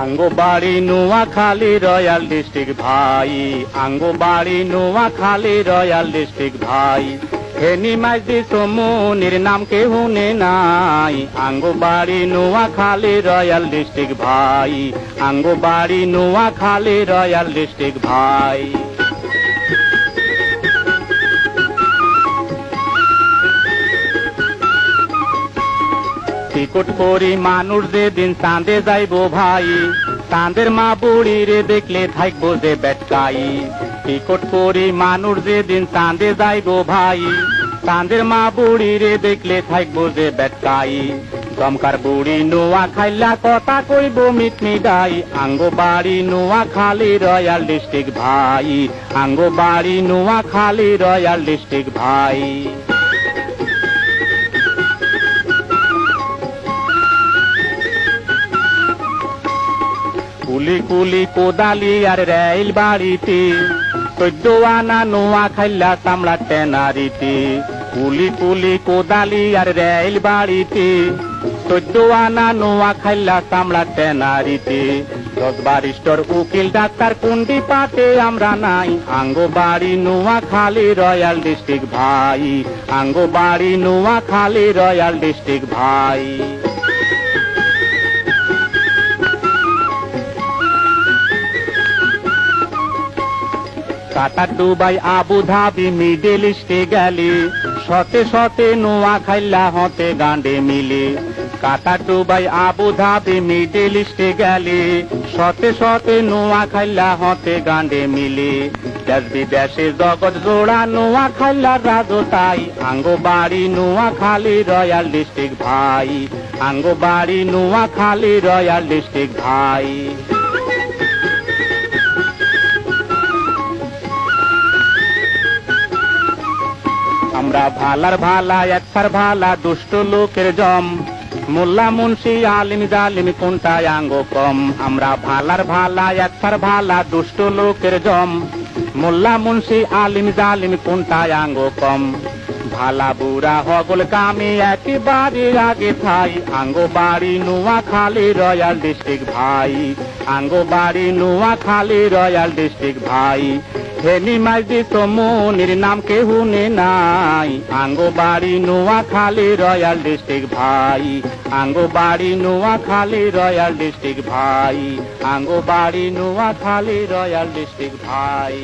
আঙ্গো বাড়ি Noakhali royal district ভাই। আঙ্গো বাড়ি নোয়াখালী রয়্যাল ডিস্ট্রিক্ট ভাই। হেনি মাইজি সমুনির নাম কে হুনে নাই। আঙ্গো বাড়ি নোয়াখালী রয়্যাল ডিস্ট্রিক্ট ভাই। আঙ্গো বাড়ি নোয়াখালী রয়্যাল ডিস্ট্রিক্ট ভাই। টিকট করি মানুষ যেদিন চাঁদে যাইব ভাই, চাঁদের মা বুড়ি রে দেখলে থাকব যে বেটকাই। টিকট করি মানুষ যেদিন চাঁদে যাইব ভাই, চাঁদের মা বুড়ি রে দেখলে থাকব যে বেটকাই। দমকার বুড়ি নোয়া খাইলা কথা কইব মিট মিডাই আঙ্গো বাড়ি নোয়া খালি রয়্যাল ডিস্ট্রিক্ট ভাই, আঙ্গো বাড়ি নোয়া খালি রয়্যাল ডিস্ট্রিক্ট ভাই। কুলি কুলি কোদালি আর রেল বাড়িতে চোদ্দ আনা নোয়া খাইলা চামড়া টেনারিতে কুলি কুলি কোদালি আর রেল বাড়িতে চোদ্দ আনা নোয়া খাইলা চামড়া টেনারিতে দশ বারিস্টর উকিল ডাক্তার কুন্ডি পাতে আমরা নাই। আঙ্গো বাড়ি নোয়া খালি রয়্যাল ডিস্ট্রিক্ট ভাই। আঙ্গো বাড়ি নোয়া খালি রয়্যাল ডিস্ট্রিক্ট ভাই। Qatar Dubai Abu Dhabi middle ইস্টে গেলে। সতে শতে নোয়া খাইলা হতে গান্ডে মিলে। Qatar Dubai Abu Dhabi middle ইস্টে গেলে। সতে শতে নোয়া খাইলা হতে গান্ডে মিলে। দেশ বিদেশে জগৎ জোড়া নোয়া খাইলা রাজো তাই আঙ্গো বাড়ি নোয়া খালি রয়্যাল ডিস্ট্রিক্ট ভাই। আঙ্গো বাড়ি নোয়া খালি রয়্যাল ডিস্ট্রিক্ট ভাই। আমরা ভালার ভালা একসার ভালা, দুষ্ট লোকের জম। মোল্লা মুন্সি, আলিম জালিম কোনটা আঙ্গ কম? আমরা ভালার ভালা একসার ভালা, দুষ্ট লোকের জম। মোল্লা মুন্সি, আলিম জালিম কোনটা আঙ্গ কম? ভালা বুড়া হগল কামি একেবারে আগে থাই আঙ্গো বাড়ি নোয়া খালি রয়্যাল ডিস্ট্রিক্ট ভাই। আঙ্গো বাড়ি নোয়া খালি রয়্যাল ডিস্ট্রিক্ট ভাই। হেনি মাইজি সমুনির নাম কেহু নে নাই। আঙ্গো বাড়ি নোয়া খালি রয়্যাল ডিস্ট্রিক্ট ভাই। আঙ্গো বাড়ি নোয়া খালি রয়্যাল ডিস্ট্রিক্ট ভাই। আঙ্গো বাড়ি নোয়া খালি রয়্যাল ডিস্ট্রিক্ট ভাই।